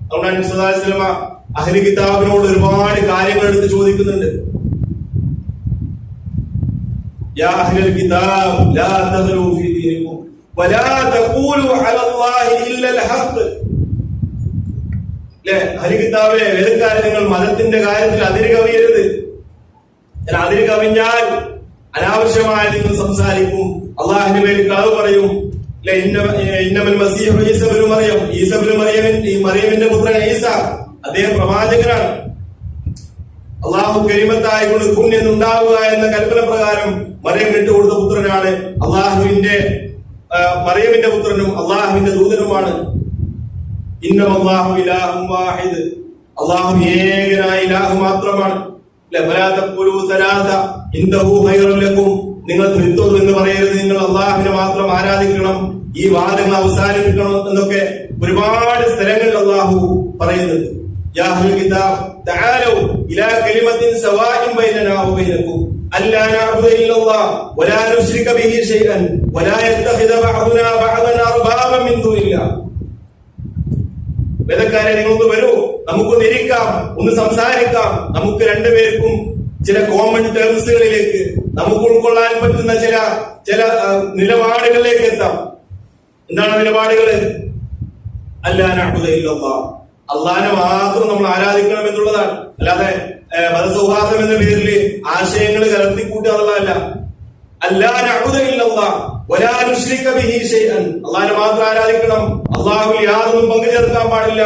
അതുകൊണ്ടാണ് അഹ്ലി കിതാബിനോട് ഒരുപാട് കാര്യങ്ങൾ എടുത്ത് ചോദിക്കുന്നുണ്ട് നിങ്ങൾ മതത്തിന്റെ കാര്യത്തിൽ അതിര് കവിയരുത് അതിര് കവിഞ്ഞാൽ അനാവശ്യമായി നിങ്ങൾ സംസാരിക്കും അള്ളാഹിന്റെ പേരിൽ കളവ് പറയും മറിയമിന്റെ പുത്രൻ ഈസ അദ്ദേഹം പ്രവാചകനാണ്. അള്ളാഹു കരിമത്തായിക്കൊണ്ട് പുണ്യം ഉണ്ടാവുക എന്ന കൽപ്പന പ്രകാരം മറിയം വിട്ടുകൊടുത്ത പുത്രനാണ് അള്ളാഹുവിന്റെ മറിയമിന്റെ പുത്രനും അള്ളാഹുവിന്റെ ദൂതനുമാണ്. ഇന്നും അള്ളാഹു ഇലാഹും വാഹിദ്. അള്ളാഹു ഏകനായ ഇലാഹു മാത്രമാണ്. നിങ്ങൾ ത്രിത്വം എന്ന് പറയരുത്. നിങ്ങൾ അള്ളാഹുവിനെ മാത്രം ആരാധിക്കണം. ഈ വാദങ്ങൾ അവസാനിപ്പിക്കണം എന്നൊക്കെ ഒരുപാട് സ്ഥലങ്ങളിൽ അള്ളാഹു പറയുന്നുണ്ട്. യാ വരൂ ബഅദുനാ നമുക്കൊന്ന് ഇരിക്കാം ഒന്ന് സംസാരിക്കാം. നമുക്ക് രണ്ടുപേർക്കും ചില കോമൺ ടേംസുകളിലേക്ക് നമുക്ക് ഉൾക്കൊള്ളാൻ പറ്റുന്ന ചില ചില നിലപാടുകളിലേക്ക് എത്താം. എന്താണ് നിലപാടുകൾ അല്ലാനാട്ടുകയില്ല അള്ളാനെ മാത്രം നമ്മൾ ആരാധിക്കണം എന്നുള്ളതാണ്. അല്ലാതെ മതസൗഹാർദ്ദം എന്ന പേരിൽ ആശയങ്ങൾ കലർത്തിക്കൂട്ടുക എന്നുള്ളതല്ല. അള്ളഹാനെ മാത്രം ആരാധിക്കണം. യാതൊന്നും പങ്കു ചേർക്കാൻ പാടില്ല.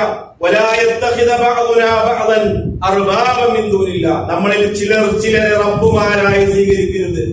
നമ്മളിൽ ചിലർ ചിലരെ റബ്ബുമാരായി സ്വീകരിക്കരുത്